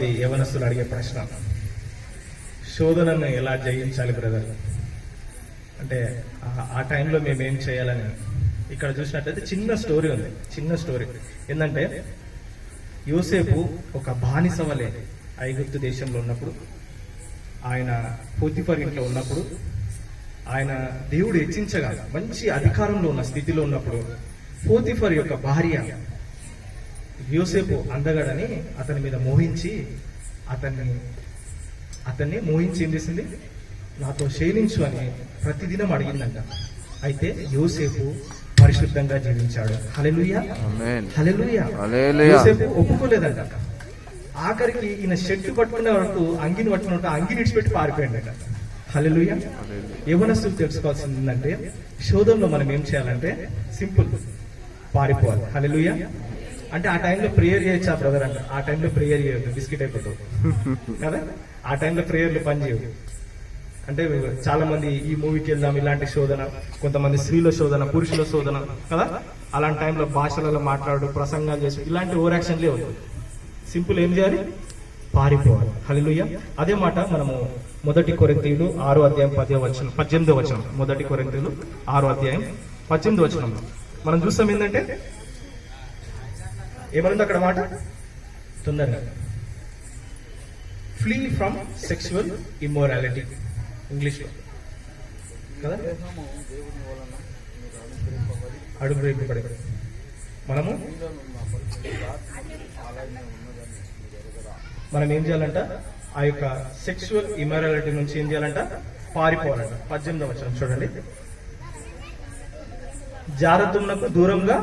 మంది యవనస్తులు అడిగే ప్రశ్న శోధనను ఎలా జయించాలి బ్రదర్? అంటే ఆ- టైంలో మేము ఏం చేయాలని. ఇక్కడ చూసినట్లయితే చిన్న స్టోరీ ఉంది చిన్న స్టోరీ. ఏంటంటే యోసేపు ఒక బానిస వలె ఐగుప్తు దేశంలో ఉన్నప్పుడు ఆయన పోతిఫర్ ఇంట్లో ఉన్నప్పుడు ఆయన దేవుడు హెచ్చించగా మంచి అధికారంలో ఉన్న స్థితిలో ఉన్నప్పుడు పోతిఫర్ యొక్క భార్య యోసేపు అందగడని అతని మీద మోహించి అతన్ని అతన్ని మోహించి ఏం చేసింది? నాతో శయనించు అని ప్రతిదినం అడిగిందంట. అయితే యోసేపు పరిశుద్ధంగా జీవించాడు. హలెలుయా. యోసేపు ఒప్పుకోలేదంట. ఆఖరికి ఈయన షర్టు పట్టుకునే వరకు అంగిని పట్టుకున్నట్టు అంగిని విడిచిపెట్టి పారిపోయిందట. హలెలుయా యవనస్తులు తెలుసుకోవాల్సింది ఏంటంటే శోధంలో మనం ఏం చేయాలంటే సింపుల్ పారిపోవాలి. హలెలుయా అంటే ఆ టైంలో ప్రేయర్ చేయొచ్చా బ్రదర్ అంట ఆ టైంలో ప్రేయర్ చేయొద్దు. బిస్కెట్ అయిపోతావు. కదా? ఆ టైంలో ప్రేయర్లు పని చేయవు అంటే చాలా మంది ఈ మూవీకి వెళ్దాం ఇలాంటి శోధన కొంతమంది స్త్రీల శోధన పురుషుల శోధన కదా? అలాంటి టైంలో భాషలలో మాట్లాడు ప్రసంగాలు చేసి ఇలాంటి ఓవర్ యాక్షన్లే అవుతుంది సింపుల్ ఏం చేయాలి? పారిపోవాలి. హలిలుయ్య అదే మాట మనము మొదటి కొరింతీయులు ఆరో అధ్యాయం పదో వచనం పద్దెనిమిదో వచనం. మొదటి కొరింతీయులు ఆరో అధ్యాయం పద్దెనిమిదో వచనం మనం చూస్తాం ఏంటంటే ఏమనుంది అక్కడ మాట? తొందరగా. ఫ్లీ ఫ్రమ్ సెక్సువల్ ఇమ్మోరాలిటీ ఇంగ్లీష్లో కదా? అడుగుపడే మనము? మనం ఏం చేయాలంట? ఆ యొక్క సెక్సువల్ ఇమారాలిటీ నుంచి ఏం చేయాలంట? పారిపోవాలంట. పద్దెనిమిదవ వచనం చూడండి. జారత్వమునకు దూరంగా